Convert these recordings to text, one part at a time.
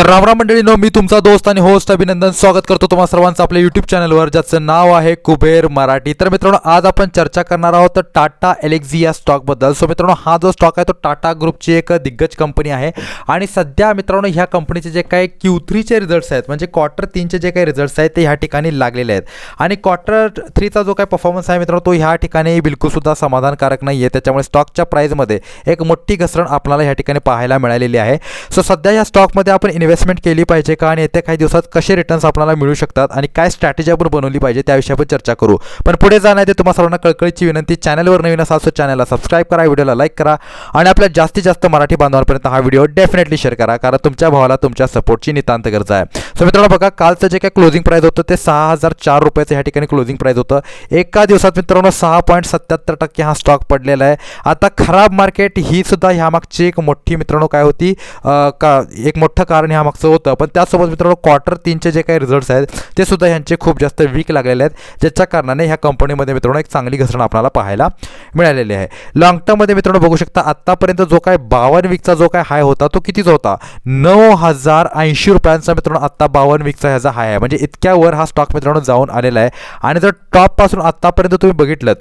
तर रामराम मंडळीनो मी तुमचा दोस्त आणि होस्ट अभिनंदन. स्वागत करतो तुम्हा सर्वांचं आपल्या युट्यूब चॅनलवर ज्याचं नाव आहे कुबेर मराठी. तर मित्रांनो आज आपण चर्चा करणार आहोत टाटा एलेक्झी या स्टॉकबद्दल सो मित्रांनो हा जो स्टॉक आहे तो टाटा ग्रुपची एक दिग्गज कंपनी आहे. आणि सध्या मित्रांनो ह्या कंपनीचे जे काही क्यू थ्रीचे रिझल्ट्स आहेत म्हणजे क्वार्टर तीनचे जे काही रिझल्ट्स आहेत ते ह्या ठिकाणी लागलेले आहेत. आणि क्वार्टर थ्रीचा जो काही परफॉर्मन्स आहे मित्रांनो तो ह्या ठिकाणी बिलकुलसुद्धा समाधानकारक नाही आहे त्याच्यामुळे स्टॉकच्या प्राईजमध्ये एक मोठी घसरण आपल्याला ह्या ठिकाणी पाहायला मिळालेली आहे. सो सध्या ह्या स्टॉकमध्ये आपण इन्व्हेस्टमेंट केली पाहिजे का आणि येत्या काही दिवसात कसे रिटर्न्स आपल्याला मिळू शकतात आणि काय स्ट्रॅटेजी आपण बनवली पाहिजे त्याविषयी आपण चर्चा करू. पण पुढे जाण्याआधी तुम्हाला सर्वांना कळकळीची विनंती चॅनलवर नवीन असाल सो चॅनलला सबस्क्राईब करा व्हिडिओला लाईक करा आणि आपल्या जास्तीत जास्त मराठी बांधवांपर्यंत हा व्हिडिओ डेफिनेटली शेअर करा कारण तुमच्या भावाला तुमच्या सपोर्टची नितांत गरज आहे. सो मित्रांनो बघा कालचं जे काही क्लोजिंग प्राईस होतं ते सहा हजार चार रुपयाचं ह्या ठिकाणी क्लोजिंग प्राईस होतं. एका दिवसात मित्रांनो सहा पॉईंट सत्याहत्तर टक्के हा स्टॉक पडलेला आहे. आता खराब मार्केट ही सुद्धा ह्यामागची एक मोठी मित्रांनो काय होती का एक मोठं कारण ह्यामागचं होतं. पण त्यासोबत मित्रांनो क्वार्टर तीनचे जे काही रिझल्ट्स आहेत ते सुद्धा ह्यांचे खूप जास्त वीक लागलेले आहेत. ज्याच्या कारणाने ह्या कंपनीमध्ये मित्रांनो एक चांगली घसरण आपल्याला पाहायला मिळालेली आहे. लॉंग टर्ममध्ये मित्रांनो बघू शकता आत्तापर्यंत जो काय बावन्न वीकचा जो काय हाय होता तो कितीच होता? नऊ हजार ऐंशी रुपयांचा मित्रांनो आत्ता बावन्न वीकचा ह्याचा हाय आहे. म्हणजे इतक्या वर हा स्टॉक मित्रांनो जाऊन आलेला आहे. आणि जर टॉपपासून आत्तापर्यंत तुम्ही बघितलं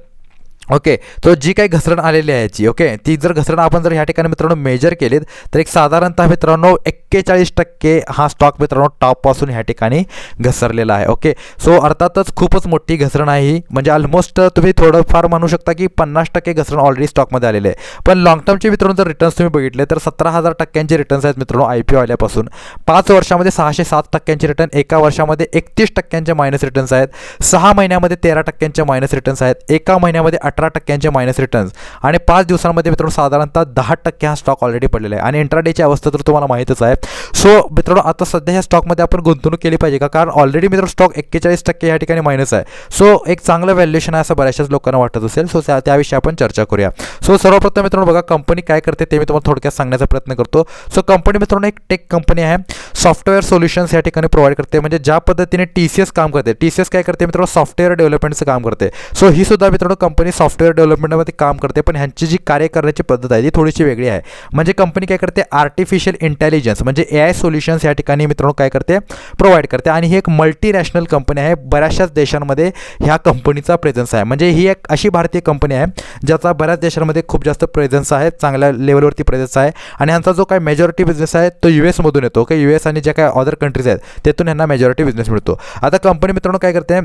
ओके तो जी काही घसरण आलेली आहे याची ओके ती जर घसरण आपण जर ह्या ठिकाणी मित्रांनो मेजर केलीत तर एक साधारणतः मित्रांनो एक एक्केचाळीस टक्के हा स्टॉक मित्रांनो टॉपपासून ह्या ठिकाणी घसरलेला आहे ओके सो अर्थातच खूपच मोठी घसरण आहे ही. म्हणजे ऑलमोस्ट तुम्ही थोडंफार म्हणू शकता की पन्नास टक्के घसरण ऑलरेडी स्टॉकमध्ये आलेले आहे. पण लॉंग टर्मचे मित्रांनो जर रिटर्न्स तुम्ही बघितले तर सतरा हजार टक्क्यांचे रिटर्न्स आहेत मित्रांनो आय पी ओ आल्यापासून. पाच वर्षामध्ये सहाशे सात टक्क्यांचे रिटर्न एका वर्षामध्ये एकतीस टक्क्यांचे मायनस रिटर्न्स आहेत. सहा महिन्यामध्ये तेरा टक्क्यांचे मायनस रिटर्न्स आहेत. एका महिन्यामध्ये अठरा टक्क्यांचे मायनस रिटर्न्स आणि पाच दिवसांमध्ये मित्रांनो साधारणतः दहा टक्के हा स्टॉक ऑलरेडी पडलेला आहे. आणि इंट्राडेची अवस्था तर तुम्हाला माहीतच आहे. सो मित्रांनो आता सध्या ह्या स्टॉकमध्ये आपण गुंतवणूक केली पाहिजे का? कारण ऑलरेडी मित्रांनो स्टॉक एक्केचाळीस टक्के या ठिकाणी मायनस आहे. सो एक चांगलं व्हॅल्युएशन आहे असं बऱ्याचशाच लोकांना वाटत असेल. सो त्या त्याविषयी आपण चर्चा करूया. सो सर्वप्रथम मित्रांनो बघा कंपनी काय करते ते मी तुम्हाला थोडक्यात सांगण्याचा प्रयत्न करतो. सो कंपनी मित्रांनो एक टेक कंपनी आहे. सॉफ्टवेअर सोल्युशन्स या ठिकाणी प्रोव्हाइड करते. म्हणजे ज्या पद्धतीने टी सी एस काम करते. टी सी एस काय करते मित्रांनो? सॉफ्टवेअर डेव्हलपमेंटचं काम करते. सो ही सुद्धा मित्रांनो कंपनी सॉफ्टवेअर डेव्हलपमेंटमध्ये काम करते. पण ह्यांची जी कार्य करण्याची पद्धत आहे ती थोडीशी वेगळी आहे. म्हणजे कंपनी काय करते? आर्टिफिशियल इंटेलिजन्स म्हणजे ए आय सोल्युशन्स या ठिकाणी मित्रांनो काय करते? प्रोव्हाइड करते. आणि ही एक मल्टीनॅशनल कंपनी आहे. बऱ्याचशाच देशांमध्ये ह्या कंपनीचा प्रेझन्स आहे. म्हणजे ही एक अशी भारतीय कंपनी आहे ज्याचा बऱ्याच देशांमध्ये खूप जास्त प्रेझन्स आहे चांगल्या लेवलवरती प्रेझन्स आहे. आणि ह्यांचा जो काय मेजॉरिटी बिझनेस आहे तो यू एसमधून येतो. ओके यू एस आणि ज्या काय अदर कंट्रीज आहेत तेथून यांना मेजॉरिटी बिझनेस मिळतो. आता कंपनी मित्रांनो काय करते?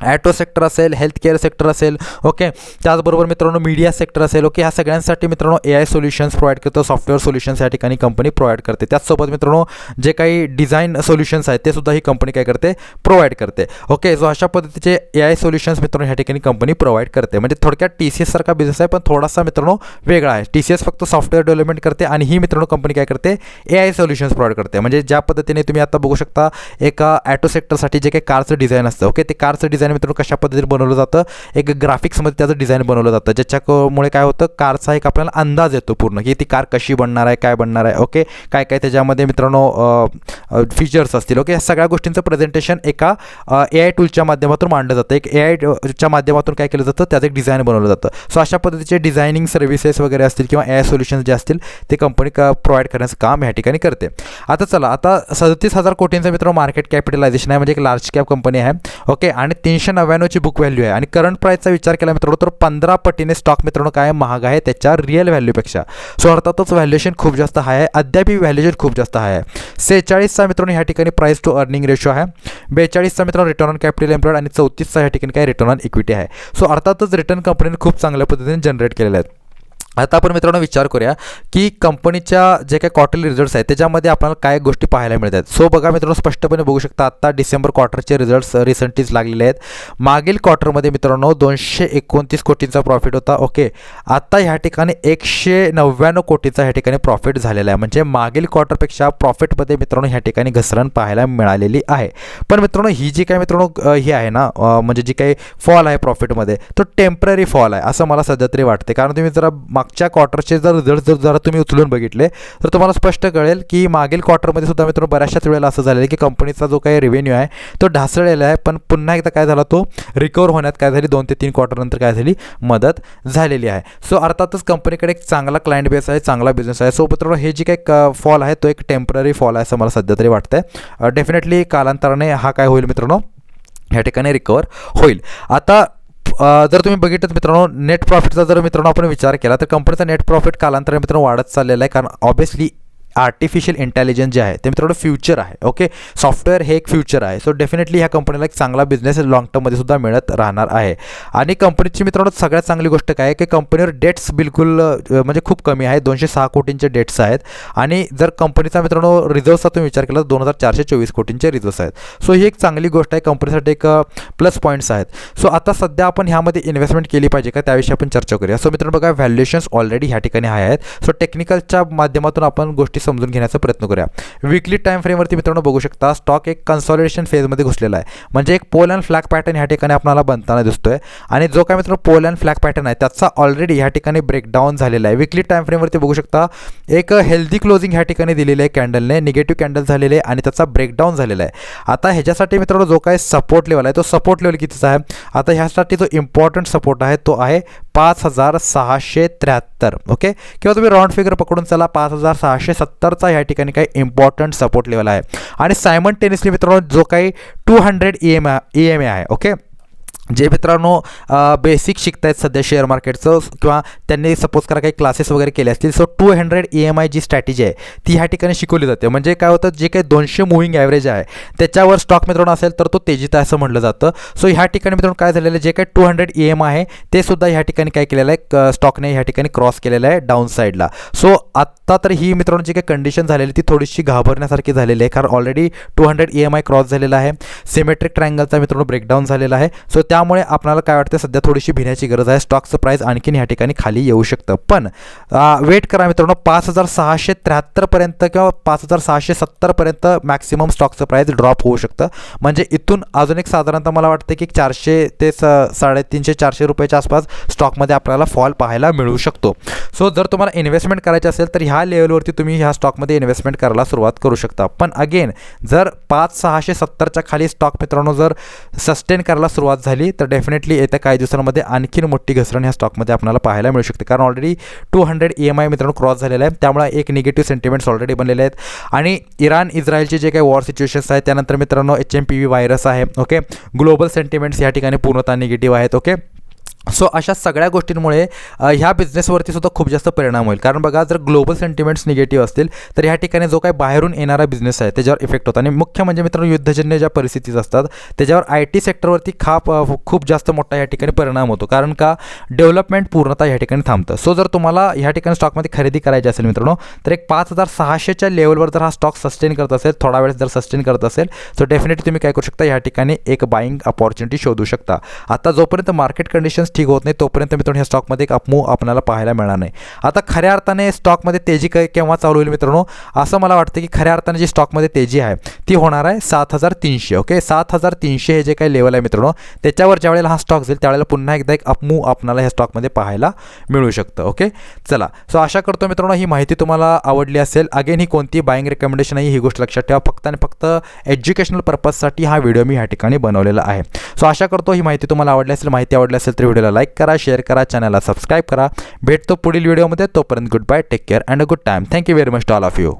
ॲटो सेक्टर असेल हेल्थ केअर सेक्टर असेल ओके त्याचबरोबर मित्रांनो मीडिया सेक्टर असेल ओके ह्या सगळ्यांसाठी मित्रांनो ए आय सोल्युशन्स प्रोव्हाइड करतो सॉफ्टवेअर सोल्युशन्स या ठिकाणी कंपनी प्रोव्हाइड करते. त्याचसोबत मित्रांनो जे काही डिझाईन सोल्युशन्स आहेत ते सुद्धा ही कंपनी काय करते? प्रोव्हाइड करते. ओके सो अशा पद्धतीचे ए आय सोल्युशन्स मित्रांनो ह्या ठिकाणी कंपनी प्रोव्हाइड करते. म्हणजे थोडक्यात टी सी एससारखा बिझनेस आहे पण थोडासा मित्रांनो वेगळा आहे. टी सी एस फक्त सॉफ्टवेअर डेव्हलपमेंट करते आणि ही मित्रांनो कंपनी काय करते? ए आय सोल्युशन्स प्रोव्हाइड करते. म्हणजे ज्या पद्धतीने तुम्ही आता बघू शकता एका ॲटो सेक्टरसाठी जे काही कारचं डिझाईन असतं ओके ते कारचं डिझाईन मित्रांनो कशा पद्धतीने बनवलं जातं एक ग्राफिक्समध्ये त्याचं डिझाईन बनवलं जातं. ज्याच्यामुळे काय होतं कारचा एक आपल्याला अंदाज येतो पूर्ण की ती कार कशी बनणार आहे काय बनणार आहे ओके काय काय त्याच्यामध्ये मित्रांनो फीचर्स असतील ओके या सगळ्या गोष्टींचं प्रेझेंटेशन एका ए आय टूलच्या माध्यमातून मांडलं जातं. एक ए आयच्या माध्यमातून काय केलं जातं त्याचं एक डिझाईन बनवलं जातं. सो अशा पद्धतीचे डिझायनिंग सर्व्हिसेस वगैरे असतील किंवा ए आय सोल्युशन्स जे असतील ते कंपनी का प्रोव्हाइड करण्याचं काम ह्या ठिकाणी करते. आता चला आता सदतीस हजार कोटींचं मित्र मार्केट कॅपिटलायझेशन आहे म्हणजे एक लार्ज कॅप कंपनी आहे ओके आणि तीनशे नव्याण्णवची बुक व्हॅल्यू आहे. आणि करंट प्राईसचा विचार केला मित्रांनो तर पंधरा पटीने स्टॉक मित्रांनो काय महाग आहे त्याच्या रिअल व्हॅल्यूपेक्षा सो अर्थातच व्हॅल्युएशन खूप जास्त हाय आहे. अद्याप व्हॅल्युएशन खूप जास्त हाय आहे. सेहेचाळीसचा मित्रांनो ह्या ठिकाणी प्राईस टू अर्निंग रेशो आहे. बेचाळीसचा मित्रांनो रिटर्न ऑन कॅपिटल एम्प्लॉयड आणि चौतीसचा ह्या ठिकाणी काय रिटर्न ऑन इक्विटी आहे. सो अर्थातच रिटर्न कंपनीने खूप चांगल्या पद्धतीने जनरेट केलेले आहेत. आता आपण मित्रांनो विचार करूया की कंपनीच्या जे काही क्वार्टरली रिझल्ट्स आहेत त्याच्यामध्ये आपल्याला काय गोष्टी पाहायला मिळतात? सो बघा मित्रांनो स्पष्टपणे बघू शकता आत्ता डिसेंबर क्वार्टरचे रिझल्ट्स रिसेंटलीच लागलेले आहेत. मागील क्वार्टरमध्ये मित्रांनो दोनशे एकोणतीस कोटींचा प्रॉफिट होता ओके आत्ता ह्या ठिकाणी एकशे नव्याण्णव कोटीचा ह्या ठिकाणी प्रॉफिट झालेला आहे. म्हणजे मागील क्वार्टरपेक्षा प्रॉफिटमध्ये मित्रांनो ह्या ठिकाणी घसरण पाहायला मिळालेली आहे. पण मित्रांनो ही जी काय मित्रांनो ही आहे ना म्हणजे जी काही फॉल आहे प्रॉफिटमध्ये तो टेंपररी फॉल आहे असं मला सध्या तरी वाटते कारण तुम्ही जरा मागच्या मागच्या क्वार्टरचे जर रिझल्ट जर जरा तुम्ही उचलून बघितले तर तुम्हाला स्पष्ट कळेल की मागील क्वार्टरमध्ये सुद्धा मित्रांनो बऱ्याचशाच वेळेला असं झालेलं आहे की कंपनीचा जो काही रेव्हेन्यू आहे तो ढासळलेला आहे. पण पुन्हा एकदा काय झाला तो? रिकवर होण्यात काय झाली? दोन ते तीन क्वार्टरनंतर काय झाली? मदत झालेली आहे. सो अर्थातच कंपनीकडे एक चांगला क्लायंट बेस आहे चांगला बिझनेस आहे. सो मित्रांनो हे जी काही फॉल आहे तो एक टेंपररी फॉल आहे असं मला सध्या तरी वाटतंय. डेफिनेटली कालांतराने हा काय होईल मित्रांनो? ह्या ठिकाणी रिकवर होईल. आता जर तुम्ही बघितलं मित्रांनो नेट प्रॉफिटचा जर मित्रांनो आपण विचार केला तर कंपनीचा नेट प्रॉफिट कालांतराने मित्रांनो वाढत चाललेला आहे. कारण ऑब्विसली आर्टिफिशियल इंटेलिजन्स जे आहे ते मित्रांनो फ्युचर आहे ओके सॉफ्टवेअर हे एक फ्युचर आहे. सो डेफिनेटली ह्या कंपनीला एक चांगला बिझनेस लॉंग टर्ममध्ये सुद्धा मिळत राहणार आहे. आणि कंपनीची मित्रांनो सगळ्यात चांगली गोष्ट काय आहे की कंपनीवर डेट्स बिलकुल म्हणजे खूप कमी आहेत दोनशे सहा कोटींचे डेट्स आहेत. आणि जर कंपनीचा मित्रांनो रिझर्व्हचा तुम्ही विचार केला तर दोन हजार चारशे चोवीस कोटींचे रिझर्व्स आहेत. सो ही एक चांगली गोष्ट आहे. कंपनीसाठी एक प्लस पॉईंट्स आहेत. सो आता सध्या आपण ह्यामध्ये इन्व्हेस्टमेंट केली पाहिजे का त्याविषयी आपण चर्चा करूया. सो मित्रांनो बघा व्हॅल्युएशन्स ऑलरेडी ह्या ठिकाणी हाय आहेत. सो टेक्निकलच्या माध्यमातून आपण गोष्टी समजून घेण्याचा प्रयत्न करूया. विकली टाईम फ्रेमवरती मित्रांनो बघू शकता स्टॉक एक कन्सॉलिडेशन फेजमध्ये घुसलेला आहे. म्हणजे एक पोल अँड फ्लॅग पॅटर्न ह्या ठिकाणी आपल्याला बनताना दिसतोय. आणि जो काय मित्रांनो पोल अँड फ्लॅग पॅटर्न आहे त्याचा ऑलरेडी ह्या ठिकाणी ब्रेकडाऊन झालेला आहे. विकली टाईम फ्रेमवरती बघू शकता एक हेल्दी क्लोजिंग ह्या ठिकाणी दिलेलं आहे कॅन्डलने निगेटिव्ह कॅन्डल झालेले आहे आणि त्याचा ब्रेकडाऊन झालेला आहे. आता ह्याच्यासाठी मित्रांनो जो काय सपोर्ट लेवल आहे तो सपोर्ट लेवल कितीचा आहे? आता ह्यासाठी जो इम्पॉर्टंट सपोर्ट आहे तो आहे पाच हजार सहाशे त्र्याहत्तर. ओके किंवा तुम्ही राऊंड फिगर पकडून चला पाच हजार सहाशे सत्तर. सत्तरचा या ठिकाणी काही इम्पॉर्टंट सपोर्ट लेवल आहे. आणि सायमन टेनिसली मित्रांनो जो काही two hundred E M E M A आहे ओके जे मित्रांनो बेसिक शिकतायत सध्या शेअर मार्केटचं किंवा त्यांनी सपोज करा काही क्लासेस वगैरे केले असतील so two hundred E M I G strategy आहे ती ह्या ठिकाणी शिकवली जाते. म्हणजे काय होतं जे काही दोनशे मुव्हिंग ॲव्हरेज आहे त्याच्यावर स्टॉक मित्रांनो असेल तर तो तेजीत आहे असं म्हटलं जातं. सो ह्या ठिकाणी मित्रांनो काय झालेलं आहे जे काही टू हंड्रेड ई एम आहे ते सुद्धा ह्या ठिकाणी काय केलेलं आहे स्टॉकने ह्या ठिकाणी क्रॉस केलेलं आहे डाऊन साईडला सो आत्ता तर ही मित्रांनो जी काही कंडिशन झालेली ती थोडीशी घाबरण्यासारखी झालेली आहे. कारण already two hundred E M I cross झालेला आहे. सिमेट्रिक ट्रँगलचा मित्रांनो ब्रेकडाऊन झालेला आहे. सो त्यामुळे आपल्याला काय वाटतं सध्या थोडीशी भिण्याची गरज आहे. स्टॉकचं प्राईस आणखीन ह्या ठिकाणी खाली येऊ शकतं. पण वेट करा मित्रांनो. पाच हजार सहाशे त्र्याहत्तरपर्यंत किंवा पाच हजार सहाशे सत्तरपर्यंत मॅक्सिमम स्टॉकचं प्राईस ड्रॉप होऊ शकतं. म्हणजे इथून अजून एक साधारणतः मला वाटतं की चारशे ते स साडेतीनशे चारशे रुपयाच्या आसपास स्टॉकमध्ये आपल्याला फॉल पाहायला मिळू शकतो. सो जर तुम्हाला इन्व्हेस्टमेंट करायची असेल तर ह्या लेवलवरती तुम्ही ह्या स्टॉकमध्ये इन्व्हेस्टमेंट करायला सुरुवात करू शकता. पण अगेन जर पाच सहाशे सत्तरच्या खाली स्टॉक मित्रांनो जर सस्टेन करायला सुरुवात झाली तर डेफिनेटली येत्या काही दिवसांमध्ये आणखीन मोठी घसरण ह्या स्टॉकमध्ये आपल्याला पाहायला मिळू शकते. कारण already two hundred E M I मित्रांनो क्रॉस झालेला आहे. त्यामुळे एक निगेटिव्ह सेंटिमेंट्स ऑलरेडी बनलेले आहेत. आणि इराण इस्रायलचे जे काही वॉर सिच्युएशन्स आहेत त्यानंतर मित्रांनो H M P V virus आहे ओके ग्लोबल सेंटिमेंट्स या ठिकाणी पूर्णतः निगेटिव्ह आहेत ओके सो अशा सगळ्या गोष्टींमुळे ह्या बिझनेसवरती सुद्धा खूप जास्त परिणाम होईल. कारण बघा जर ग्लोबल सेंटिमेंट्स निगेटिव्ह असतील तर ह्या ठिकाणी जो काही बाहेरून येणारा बिझनेस आहे त्याच्यावर इफेक्ट होतो. आणि मुख्य म्हणजे मित्रांनो युद्धजन्य ज्या परिस्थितीज असतात त्याच्यावर आय टी सेक्टरवरती खाप खूप जास्त मोठा या ठिकाणी परिणाम होतो. कारण का डेव्हलपमेंट पूर्णतः या ठिकाणी थांबतं. सो जर तुम्हाला ह्या ठिकाणी स्टॉकमध्ये खरेदी करायची असेल मित्रांनो तर एक पाच हजार सहाशेच्या लेवलवर जर हा स्टॉक सस्टेन करत असेल थोडा वेळ जर सस्टेन करत असेल तर डेफिनेटली तुम्ही काय करू शकता ह्या ठिकाणी एक बाईंग अपॉर्च्युनिटी शोधू शकता. आता जोपर्यंत मार्केट कंडिशन्स ठीक होत नाही तोपर्यंत मित्रांनो ह्या स्टॉकमध्ये एक अपमूव आपल्याला पाहायला मिळणार नाही. आता खऱ्या अर्थाने स्टॉकमध्ये तेजी काय केव्हा चालू होईल मित्रांनो? असं मला वाटतं की खऱ्या अर्थाने जी स्टॉकमध्ये तेजी आहे ती होणार आहे सात हजार तीनशे ओके सात हजार तीनशे हे जे काही लेवल आहे मित्रांनो त्याच्यावर ज्या वेळेला हा स्टॉक जाईल त्यावेळेला पुन्हा एकदा एक अपमूव आपल्याला ह्या स्टॉकमध्ये पाहायला मिळू शकतं ओके चला सो आशा करतो मित्रांनो ही माहिती तुम्हाला आवडली असेल. अगेन ही कोणती बाईंग रेकमेंडेशन आहे ही गोष्ट लक्षात ठेवा. फक्त आणि फक्त एज्युकेशनल पर्पजसाठी हा व्हिडिओ मी ह्या ठिकाणी बनवलेला आहे. सो आशा करतो ही माहिती तुम्हाला आवडली असेल माहिती आवडली असेल तर व्हिडिओला व्हिडिओला लाईक करा शेअर करा चॅनलला सबस्क्राईब करा. भेटतो पुढील व्हिडिओमध्ये. तोपर्यंत good bye take care and a good time thank you very much to all of you.